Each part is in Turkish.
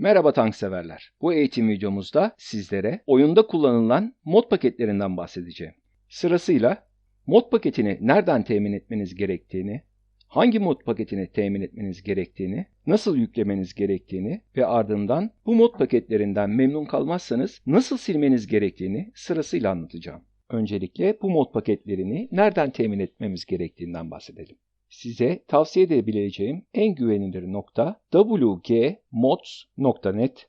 Merhaba tank severler. Bu eğitim videomuzda sizlere oyunda kullanılan mod paketlerinden bahsedeceğim. Sırasıyla mod paketini nereden temin etmeniz gerektiğini, hangi mod paketini temin etmeniz gerektiğini, nasıl yüklemeniz gerektiğini ve ardından bu mod paketlerinden memnun kalmazsanız nasıl silmeniz gerektiğini sırasıyla anlatacağım. Öncelikle bu mod paketlerini nereden temin etmemiz gerektiğinden bahsedelim. Size tavsiye edebileceğim en güvenilir nokta wgmods.net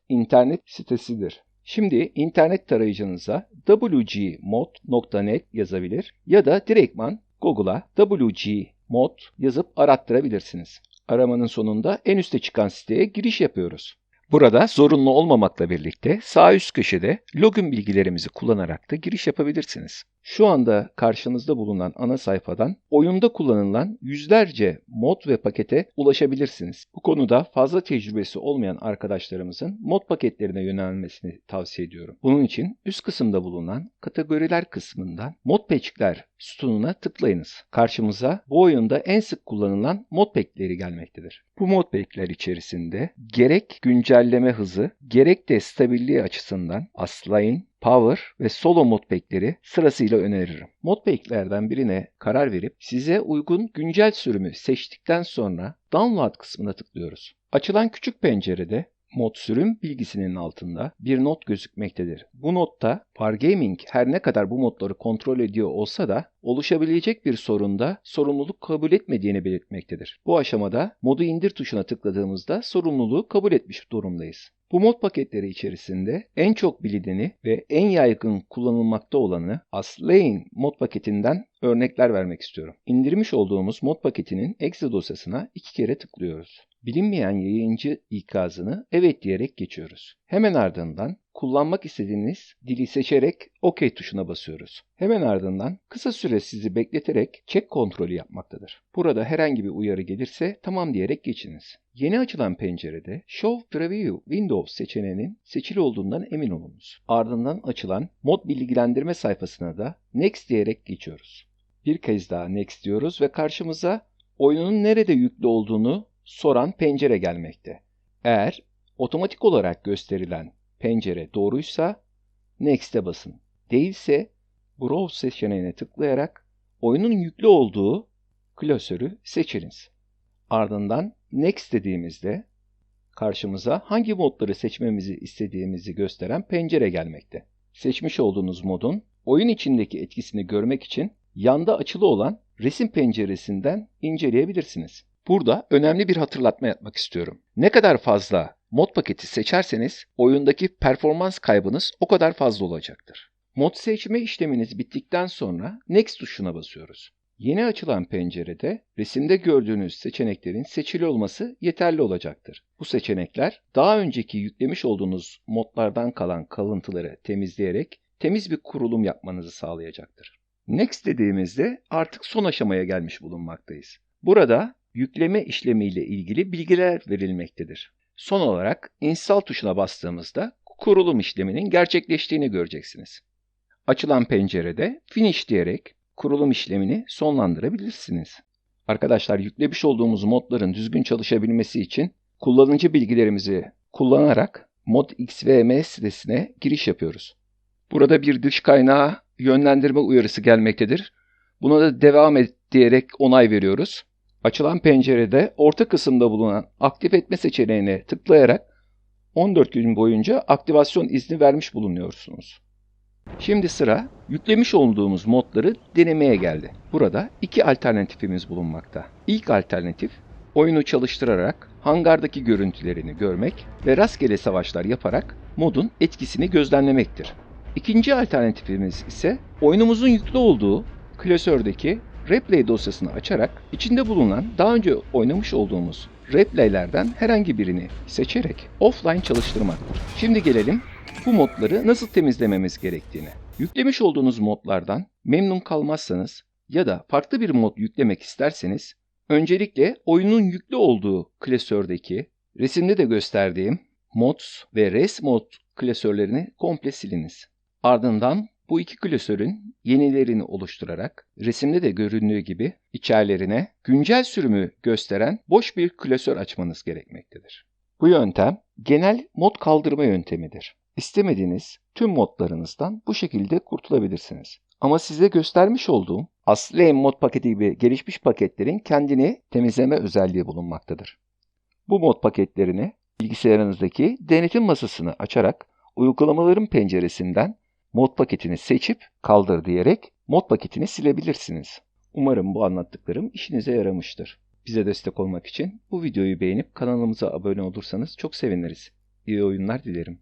internet sitesidir. Şimdi internet tarayıcınıza wgmod.net yazabilir ya da direktman Google'a wgmod yazıp arattırabilirsiniz. Aramanın sonunda en üste çıkan siteye giriş yapıyoruz. Burada zorunlu olmamakla birlikte sağ üst köşede login bilgilerimizi kullanarak da giriş yapabilirsiniz. Şu anda karşınızda bulunan ana sayfadan oyunda kullanılan yüzlerce mod ve pakete ulaşabilirsiniz. Bu konuda fazla tecrübesi olmayan arkadaşlarımızın mod paketlerine yönelmesini tavsiye ediyorum. Bunun için üst kısımda bulunan kategoriler kısmından modpack'ler sütununa tıklayınız. Karşımıza bu oyunda en sık kullanılan modpack'leri gelmektedir. Bu modpack'ler içerisinde gerek güncelleme hızı, gerek de stabilliği açısından Asline, Power ve Solo modpack'leri sırasıyla öneririm. Modpack'lerden birine karar verip size uygun güncel sürümü seçtikten sonra Download kısmına tıklıyoruz. Açılan küçük pencerede mod sürüm bilgisinin altında bir not gözükmektedir. Bu notta Wargaming her ne kadar bu modları kontrol ediyor olsa da oluşabilecek bir sorunda sorumluluk kabul etmediğini belirtmektedir. Bu aşamada modu indir tuşuna tıkladığımızda sorumluluğu kabul etmiş durumdayız. Bu mod paketleri içerisinde en çok bilineni ve en yaygın kullanılmakta olanı Aslane mod paketinden örnekler vermek istiyorum. İndirmiş olduğumuz mod paketinin exe dosyasına iki kere tıklıyoruz. Bilinmeyen yayıncı ikazını evet diyerek geçiyoruz. Hemen ardından kullanmak istediğiniz dili seçerek OK tuşuna basıyoruz. Hemen ardından kısa süre sizi bekleterek check kontrolü yapmaktadır. Burada herhangi bir uyarı gelirse tamam diyerek geçiniz. Yeni açılan pencerede Show Preview Windows seçeneğinin seçili olduğundan emin olunuz. Ardından açılan mod bilgilendirme sayfasına da Next diyerek geçiyoruz. Bir kez daha Next diyoruz ve karşımıza oyunun nerede yüklü olduğunu soran pencere gelmekte. Eğer otomatik olarak gösterilen pencere doğruysa Next'e basın. Değilse Browse seçeneğine tıklayarak oyunun yüklü olduğu klasörü seçiniz. Ardından Next dediğimizde karşımıza hangi modları seçmemizi istediğimizi gösteren pencere gelmekte. Seçmiş olduğunuz modun oyun içindeki etkisini görmek için yanda açılı olan resim penceresinden inceleyebilirsiniz. Burada önemli bir hatırlatma yapmak istiyorum. Ne kadar fazla mod paketi seçerseniz oyundaki performans kaybınız o kadar fazla olacaktır. Mod seçme işleminiz bittikten sonra Next tuşuna basıyoruz. Yeni açılan pencerede resimde gördüğünüz seçeneklerin seçili olması yeterli olacaktır. Bu seçenekler daha önceki yüklemiş olduğunuz modlardan kalan kalıntıları temizleyerek temiz bir kurulum yapmanızı sağlayacaktır. Next dediğimizde artık son aşamaya gelmiş bulunmaktayız. Burada yükleme işlemiyle ilgili bilgiler verilmektedir. Son olarak install tuşuna bastığımızda kurulum işleminin gerçekleştiğini göreceksiniz. Açılan pencerede finish diyerek kurulum işlemini sonlandırabilirsiniz. Arkadaşlar yüklemiş olduğumuz modların düzgün çalışabilmesi için kullanıcı bilgilerimizi kullanarak ModXVM sitesine giriş yapıyoruz. Burada bir dış kaynağı yönlendirme uyarısı gelmektedir. Buna da devam et diyerek onay veriyoruz. Açılan pencerede orta kısımda bulunan aktif etme seçeneğine tıklayarak 14 gün boyunca aktivasyon izni vermiş bulunuyorsunuz. Şimdi sıra yüklemiş olduğumuz modları denemeye geldi. Burada iki alternatifimiz bulunmakta. İlk alternatif oyunu çalıştırarak hangardaki görüntülerini görmek ve rastgele savaşlar yaparak modun etkisini gözlemlemektir. İkinci alternatifimiz ise oyunumuzun yüklü olduğu klasördeki replay dosyasını açarak içinde bulunan daha önce oynamış olduğumuz replaylerden herhangi birini seçerek offline çalıştırmaktır. Şimdi gelelim bu modları nasıl temizlememiz gerektiğine. Yüklemiş olduğunuz modlardan memnun kalmazsanız ya da farklı bir mod yüklemek isterseniz öncelikle oyunun yüklü olduğu klasördeki resimde de gösterdiğim mods ve res mod klasörlerini komple siliniz. Ardından bu iki klasörün yenilerini oluşturarak resimde de göründüğü gibi içerilerine güncel sürümü gösteren boş bir klasör açmanız gerekmektedir. Bu yöntem genel mod kaldırma yöntemidir. İstemediğiniz tüm modlarınızdan bu şekilde kurtulabilirsiniz. Ama size göstermiş olduğum aslı mod paketi gibi gelişmiş paketlerin kendini temizleme özelliği bulunmaktadır. Bu mod paketlerini bilgisayarınızdaki denetim masasını açarak uygulamaların penceresinden mod paketini seçip kaldır diyerek mod paketini silebilirsiniz. Umarım bu anlattıklarım işinize yaramıştır. Bize destek olmak için bu videoyu beğenip kanalımıza abone olursanız çok seviniriz. İyi oyunlar dilerim.